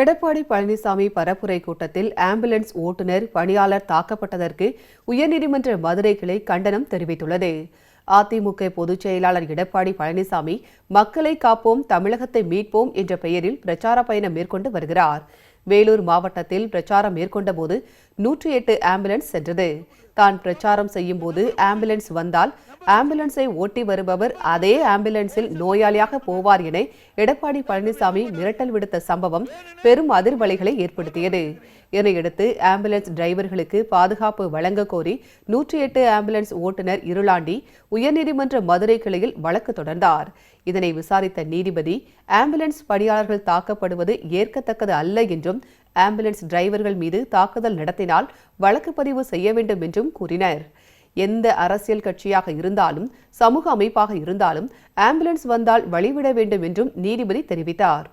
எடப்பாடி பழனிசாமி பரப்புரை கூட்டத்தில் ஆம்புலன்ஸ் ஓட்டுநர் பணியாளர் தாக்கப்பட்டதற்கு உயர்நீதிமன்ற மதுரை கிளை கண்டனம் தெரிவித்துள்ளது. அதிமுக பொதுச் செயலாளர் எடப்பாடி பழனிசாமி மக்களை காப்போம் தமிழகத்தை மீட்போம் என்ற பெயரில் பிரச்சார பயணம் மேற்கொண்டு வருகிறார். வேலூர் மாவட்டத்தில் பிரச்சாரம் மேற்கொண்டபோது நூற்றி எட்டு ஆம்புலன்ஸ் சென்றது. தான் பிரச்சாரம் செய்யும் போது ஆம்புலன்ஸ் வந்தால் ஆம்புலன்ஸை ஓட்டி வருபவர் அதே ஆம்புலன்ஸில் நோயாளியாக போவார் என எடப்பாடி பழனிசாமி மிரட்டல் விடுத்த சம்பவம் பெரும் அதிர்வலைகளை ஏற்படுத்தியது. இதனையடுத்து ஆம்புலன்ஸ் டிரைவர்களுக்கு பாதுகாப்பு வழங்க கோரி நூற்றி எட்டு ஆம்புலன்ஸ் ஓட்டுநர் இருளாண்டி உயர்நீதிமன்ற மதுரை கிளையில் வழக்கு தொடர்ந்தார். இதனை விசாரித்த நீதிபதி ஆம்புலன்ஸ் பணியாளர்கள் தாக்கப்படுவது ஏற்கத்தக்கது அல்ல என்றும் ஆம்புலன்ஸ் டிரைவர்கள் மீது தாக்குதல் நடத்தினால் வழக்கு பதிவு செய்ய வேண்டும் என்றும் கூறினர். எந்த அரசியல் கட்சியாக இருந்தாலும் சமூக அமைப்பாக இருந்தாலும் ஆம்புலன்ஸ் வந்தால் வழிவிட வேண்டும் என்றும் நீதிபதி தெரிவித்தார்.